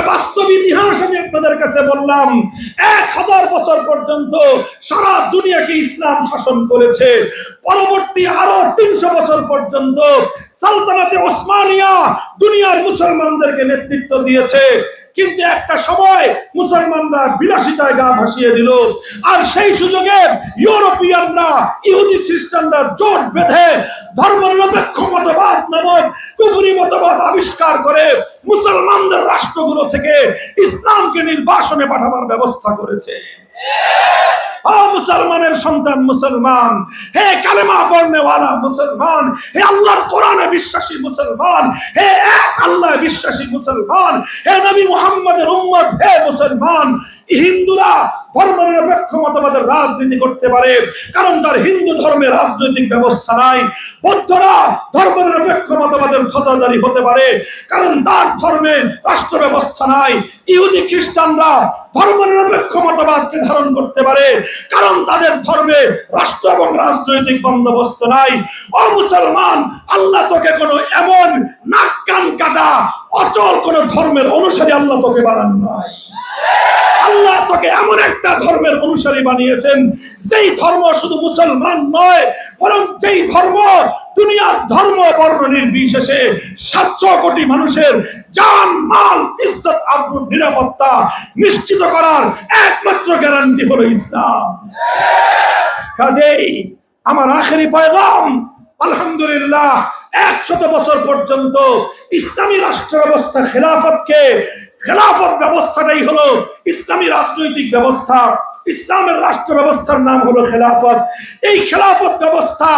একটা বাস্তব ইতিহাস আমি আপনাদের কাছে বললাম। এক হাজার বছর পর্যন্ত সারা দুনিয়াকে ইসলাম শাসন করেছে। পরবর্তী আরও তিনশো বছর পর্যন্ত সালতানাতে ওসমানিয়া দুনিয়ার মুসলমানদেরকে নেতৃত্ব দিয়েছে। কিন্তু একটা সময় মুসলমানরা বিলাসিতায় গা ভাসিয়ে দিল। আর সেই সুযোগে ইউরোপিয়ানরা, ইহুদি খ্রিস্টানরা জোট বেঁধে ধর্মনিরপেক্ষ মতবাদ নামক কুফুরি মতবাদ আবিষ্কার করে মুসলমানদের রাষ্ট্রগুলো থেকে ইসলামকে নির্বাসনে পাঠাবার ব্যবস্থা করেছে। মুসলমানের সন্তান, মুসলমান। হে কালেমা পড়নেওয়ালা মুসলমান, হে আল্লাহর কোরআনে বিশ্বাসী মুসলমান, হে এক আল্লাহ বিশ্বাসী মুসলমান, হে নবী মুহাম্মদের উম্মত, হে মুসলমান। হিন্দুরা ধর্মনিরপেক্ষ মতবাদের রাজনীতি করতে পারে। কারণ তার হিন্দু ধর্মের রাজনৈতিক ব্যবস্থা নাই। বৌদ্ধরা ধর্মনিরপেক্ষ মতবাদের খসাদারি হতে পারে। কারণ তার ধর্মে রাষ্ট্র ব্যবস্থা নাই। ইহুদি খ্রিস্টানরা ধর্মনিরপেক্ষ মতবাদকে ধারণ করতে পারে। কারণ তাদের ধর্মে রাষ্ট্র এবং রাজনৈতিক বন্দোবস্ত নাই। ও মুসলমান, আল্লাহ তোকে কোনো এমন নাক কান কাটা, অচল কোন ধর্মের অনুসারী আল্লাহ তোকে বানান নাই। আল্লাহ তোকে এমন একটা ধর্মের অনুসারী বানিয়েছেন, যেই ধর্ম শুধু মুসলমান নয়, বরং যেই ধর্ম দুনিয়ার ধর্ম বর্ণ নির্বিশেষে সাতশো কোটি মানুষের জান, মাল, ইজ্জত, আব্রুর নিরাপত্তা নিশ্চিত করার একমাত্র গ্যারান্টি হলো ইসলাম। কাজেই আমার আখেরি পয়গাম, আলহামদুলিল্লাহ, একশত বছর পর্যন্ত ইসলামী রাষ্ট্র ব্যবস্থা খেলাফতকে খেলাফত ব্যবস্থাটাই হলো ইসলামী রাজনৈতিক ব্যবস্থা। ইসলামের রাষ্ট্র ব্যবস্থার নাম হলো খেলাফত। এই খেলাফত ব্যবস্থা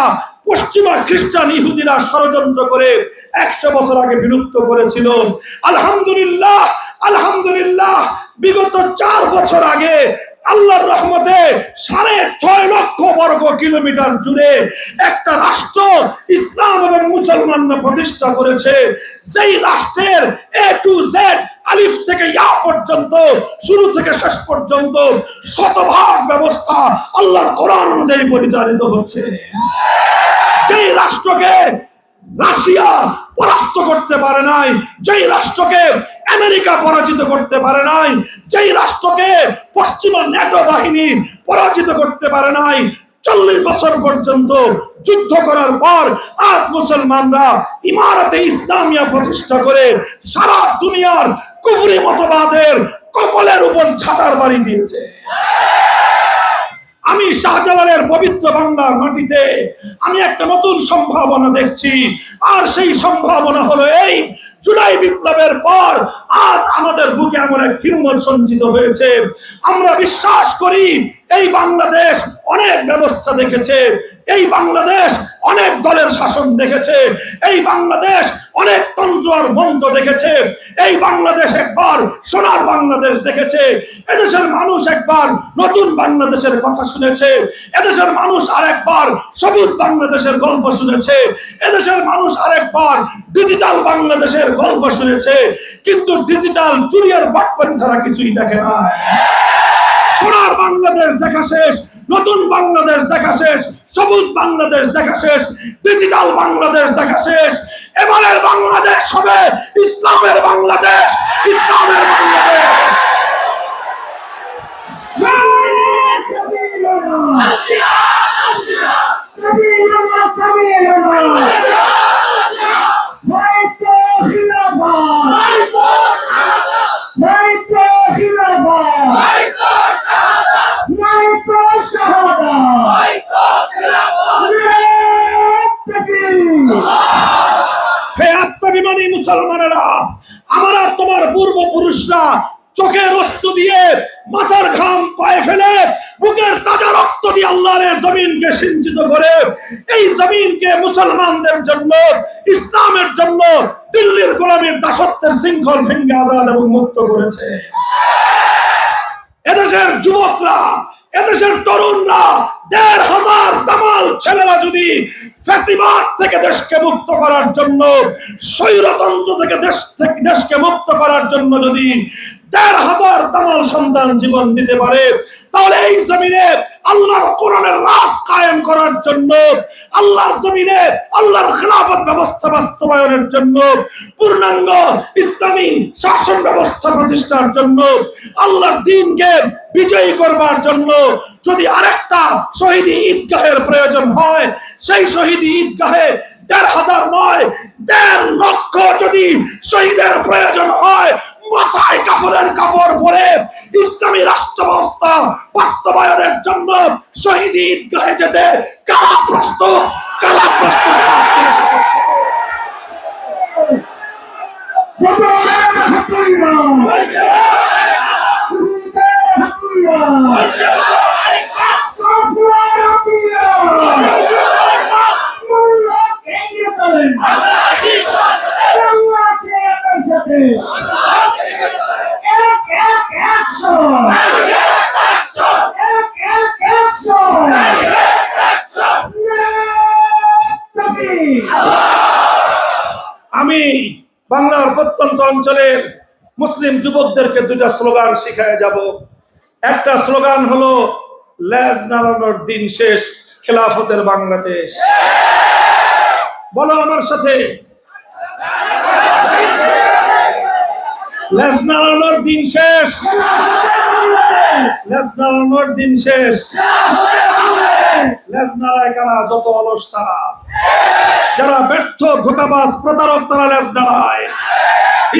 পশ্চিমা খ্রিস্টান ইহুদিরা ষড়যন্ত্র করে একশো বছর আগে বিলুপ্ত করেছিল। আলহামদুলিল্লাহ আলহামদুলিল্লাহ, বিগত চার বছর আগে আল্লাহর রহমতে সাড়ে ছয় লক্ষ বর্গ কিলোমিটার জুড়ে একটা রাষ্ট্র ইসলাম এবং মুসলমানরা প্রতিষ্ঠা করেছে। সেই রাষ্ট্রের এ টু জেড আলিফ থেকে ইয়া পর্যন্ত, শুরু থেকে শেষ পর্যন্ত শতভাগ ব্যবস্থা আল্লাহর কোরআন অনুযায়ী পরিচালিত হচ্ছে। যেই রাষ্ট্রকে রাশিয়া পরাস্ত করতে পারে নাই, যেই রাষ্ট্রকে আমেরিকা পরাজিত করতে পারে নাই, যেই রাষ্ট্রকে পশ্চিমা ন্যাটো বাহিনী পরাজিত করতে পারে নাই, চল্লিশ বছর পর্যন্ত যুদ্ধ করার পর আজ মুসলমানরা ইমারতে ইসলামিয়া প্রতিষ্ঠা করে সারা দুনিয়ার কুফরি মতবাদের কপলের উপর ঝাঁটার বাড়ি দিয়েছে। আমি শাহজালালের পবিত্র বাংলার মাটিতে আমি একটা নতুন সম্ভাবনা দেখছি। আর সেই সম্ভাবনা হলো এই জুলাই বিপ্লবের পর আজ আমাদের বুকে এমন এক হিম্মত সঞ্চিত হয়েছে। আমরা বিশ্বাস করি এই বাংলাদেশ অনেক ব্যবস্থা দেখেছে। এই বাংলাদেশ অনেক দলের শাসন দেখেছে, এই বাংলাদেশ অনেক তন্ত্র আর মন্ত্র দেখেছে, এই বাংলাদেশ একবার সোনার বাংলাদেশ দেখেছে, এদেশের মানুষ একবার নতুন বাংলাদেশের কথা শুনেছে, এদেশের মানুষ আরেকবার সবুজ বাংলাদেশের গল্প শুনেছে, এদেশের মানুষ আরেকবার ডিজিটাল বাংলাদেশের গল্প শুনেছে, কিন্তু ডিজিটাল দুনিয়ার বাটপারি ছাড়া কিছুই দেখে না। সোনার বাংলাদেশ দেখা শেষ, নতুন বাংলাদেশ দেখা শেষ সবুজ বাংলাদেশ দেখা শেষ ডিজিটাল বাংলাদেশ দেখা শেষ এবারের বাংলাদেশ হবে ইসলামের বাংলাদেশ ইসলামের হে আত্মাভিমানী মুসলমানেরা, আমার তোমার পূর্বপুরুষরা চোখের অস্ত্র দিয়ে মাথার ঘাম পায়ে ফেলে বুকের তাজা রক্ত দিয়ে আল্লাহর জমিনকে সিঞ্চিত করে, এই জমিনকে মুসলমানদের জন্য, ইসলামের জন্য দিল্লির গোলামীর দাসত্বের শৃঙ্খল ভেঙ্গে আজাদ এবং মুক্ত করেছে। এদেশের যুবকরা, এদেশের তরুণরা দেড় হাজার তামাল ছেলেরা যদি ফ্যাসিবাদ থেকে দেশকে মুক্ত করার জন্য, স্বৈরতন্ত্র থেকে দেশ থেকে দেশকে মুক্ত করার জন্য যদি দেড় হাজার দামাল সন্তান জীবন দিতে পারে। তাহলে এই জমিনে আল্লাহর কোরআনের রাজ কায়েম করার জন্য, আল্লাহর জমিনে আল্লাহর খেলাফত ব্যবস্থা বাস্তবায়নের জন্য, পূর্ণাঙ্গ ইসলামী শাসন ব্যবস্থা প্রতিষ্ঠার জন্য, আল্লাহর দিনকে বিজয়ী করবার জন্য যদি আরেকটা শহীদি ঈদগাহের প্রয়োজন হয়, সেই শহীদি ঈদগাহে দেড় হাজার নয়, দেড় লক্ষ যদি শহীদের প্রয়োজন হয় মাথায় কাপড়ের কাপড় পরে ইসলামী রাষ্ট্র ব্যবস্থা বাস্তবায়নের জন্য শহীদ ঈদগাহে যেতে কারা প্রস্তুত? কারা প্রস্তুত? আমি অঞ্চলের মুসলিম যুবকদেরকে দুইটা স্লোগান শিখায় যাব। একটা স্লোগান হলো, লেজ নাড়ানোর দিন শেষ, খেলাফতের বাংলাদেশ। বলো আমার সাথে। লেজ নাড়ানোর দিন শেষ, লেজ নাড়ানোর দিন শেষ। লেজ নাড়ায় কারা? যত অলস তারা। যারা ব্যর্থ, ধোকাবাজ, প্রতারক, তারা লেজ দাঁড়ায়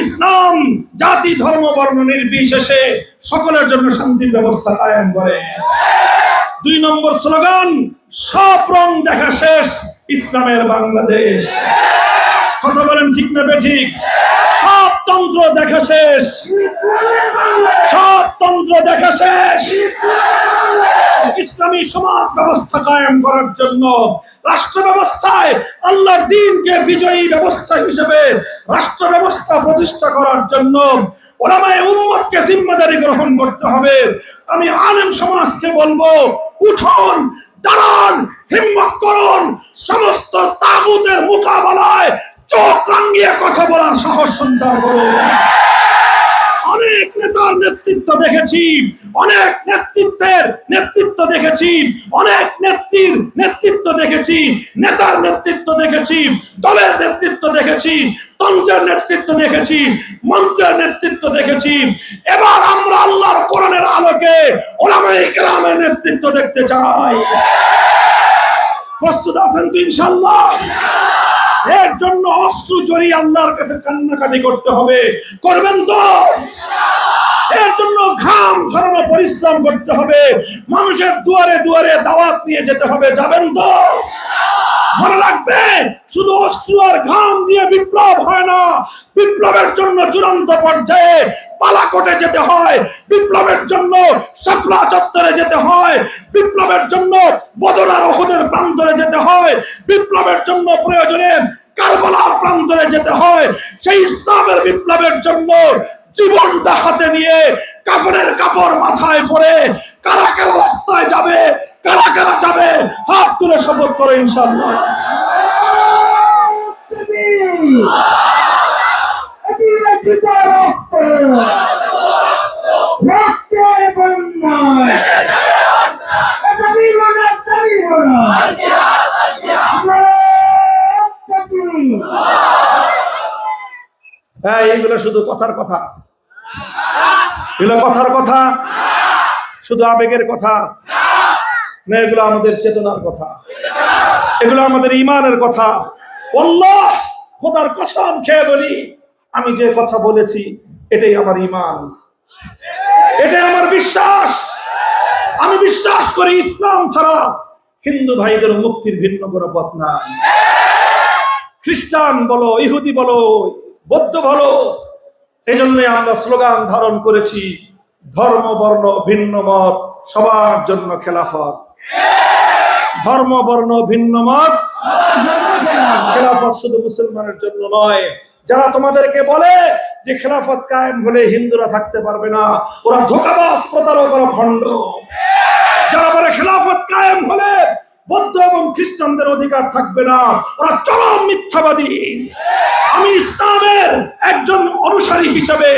ইসলাম, জাতি, ধর্ম, বর্ণ নির্বিশেষে সকলের জন্য শান্তির ব্যবস্থা কায়েম করে। দুই নম্বর স্লোগান, সব রং দেখা শেষ, ইসলামের বাংলাদেশ। কথা বলেন ঠিক না ঠিক সব তন্ত্র দেখা শেষ। সব তন্ত্র দেখা শেষ। ইসলামী সমাজ ব্যবস্থা কায়েম করার জন্য রাষ্ট্র ব্যবস্থায় আল্লাহর দিনকে বিজয়ী ব্যবস্থা হিসেবে রাষ্ট্র ব্যবস্থা প্রতিষ্ঠা করার জন্য উম্মতকে জিম্মেদারি গ্রহণ করতে হবে। আমি আলেম সমাজকে বলব, উঠুন, দাঁড়ান, হিম্মত করুন, সমস্ত তাগুতের মোকাবেলায় চোখ রাঙ্গিয়ে কথা বলার সাহস সঞ্চার করুন। অনেক নেতার নেতৃত্ব দেখেছি, অনেক নেতৃত্বের নেতৃত্ব দেখেছি, অনেক নেত্রীর নেতৃত্ব দেখেছি, নেতার নেতৃত্ব দেখেছি, দলের নেতৃত্ব দেখেছি, তন্ত্রের নেতৃত্ব দেখেছি, মন্ত্রের নেতৃত্ব দেখেছি। এবার আমরা আল্লাহর কোরআনের আলোকে ওলামায়ে কেরামের নেতৃত্ব দেখতে চাই। প্রস্তুত আছেন তো ইনশাল্লাহ এর জন্য অশ্রু জড়িয়ে আল্লাহর কাছে কান্নাকাটি করতে হবে। করবেন তো? এর জন্য ঘাম ঝরানো পরিশ্রম করতে হবে। মানুষের দুয়ারে দুয়ারে দাওয়াত নিয়ে যেতে হবে। যাবেন তো? মনে রাখবে, শুধু অশ্রু আর ঘাম দিয়ে বিপ্লব হয় না। বিপ্লবের জন্য চূড়ান্ত পর্যায়ে পালাকোটে যেতে হয়, বিপ্লবের জন্য শাপলা চত্বরে যেতে হয়, বিপ্লবের জন্য বদরার ওহুদের প্রান্তরে যেতে হয়, বিপ্লবের জন্য প্রয়োজনে কারবালার প্রান্তরে যেতে হয়। সেই ইসলামের বিপ্লবের জন্য জীবনটা হাতে নিয়ে কাফনের কাপড় মাথায় পরে কারা কারা রাস্তায় যাবে, কারা কারা যাবে, হাত তুলে শপথ করে ইনশাল্লাহ হ্যাঁ এইগুলো শুধু কথার কথা। এগুলো কথার কথা। শুধু আবেগের কথা। না, এগুলো আমাদের চেতনার কথা। এগুলো আমাদের ইমানের কথা। আল্লাহ খোদার কসম খেয়ে বলি আমি যে কথা বলেছি, এটাই আমার ইমান এটাই আমার বিশ্বাস। আমি বিশ্বাস করি ইসলাম ছাড়া হিন্দু ভাইদের মুক্তির ভিন্ন কোনো পথ নাই। খ্রিস্টান বলো, ইহুদি বলো, বৌদ্ধ বলো এই জন্যই আমরা স্লোগান ধারণ করেছি, ধর্ম, বর্ণ, ভিন্ন মত, সবার জন্য খেলাফত। ধর্ম, বর্ণ, ভিন্ন মত খেলাফত শুধু মুসলমানের জন্য নয় যারা তোমাদেরকে বলে যে খেলাফত কায়েম হলে হিন্দুরা থাকতে পারবে না, ওরা ধোকাবাজ, প্রতারক, ওরা ভণ্ড। যারা বলে খেলাফত কায়েম হলে বৌদ্ধ এবং খ্রিস্টানদের অধিকার থাকবে না, ওরা চরম মিথ্যাবাদী। আমি ইসলামের একজন অনুসারী হিসেবে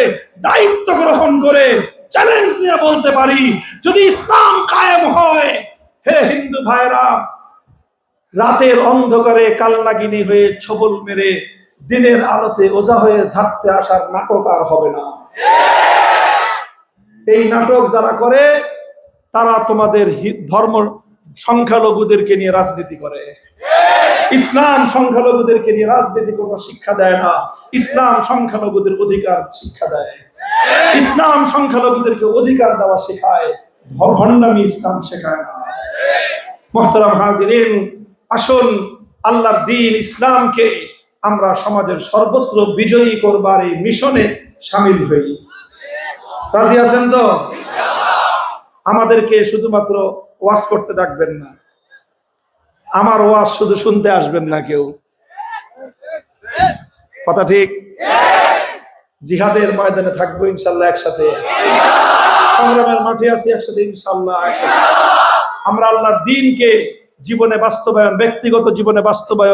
দায়িত্ব গ্রহণ করে চ্যালেঞ্জ নিয়ে বলতে পারি, যদি ইসলাম কায়েম হয়, হে হিন্দু ভাইরা, রাতের অন্ধকারে কালনাগিনী হয়ে ছবল মেরে দিনের আলোতে ওজা হয়ে ঝাড়তে আসার নাটক আর হবে না। এই নাটক যারা করে, তারা তোমাদের ধর্ম সংখ্যালঘুদেরকে নিয়ে রাজনীতি করে। ইসলাম সংখ্যালঘুদেরকে নিয়ে রাজনীতি করার শিক্ষা দেয় না। ইসলাম সংখ্যালঘুদের অধিকার শিক্ষা দেয়। ইসলাম সংখ্যালঘুদেরকে অধিকার দেওয়া শেখায়। ভণ্ডামি ইসলাম শেখায় না। মোহতারাম হাজিরিন, আসুন আল্লাহর দিন ইসলামকে আমরা সমাজের সর্বত্র বিজয়ী করবার এই মিশনে সামিল হই। রাজি আছেন তো? আমাদেরকে শুধুমাত্র ওয়াজ করতে ডাকবেন না। আমার ওয়াজ শুধু শুনতে আসবেন না কেউ। কথা ঠিক? জিহাদের ময়দানে থাকব ইনশাল্লাহ একসাথে। সংগ্রামের মাঠে আছি একসাথে ইনশাল্লাহ। আমরা আল্লাহর দিনকে জীবনে বাস্তবায়ন, ব্যক্তিগত জীবনে বাস্তবায়ন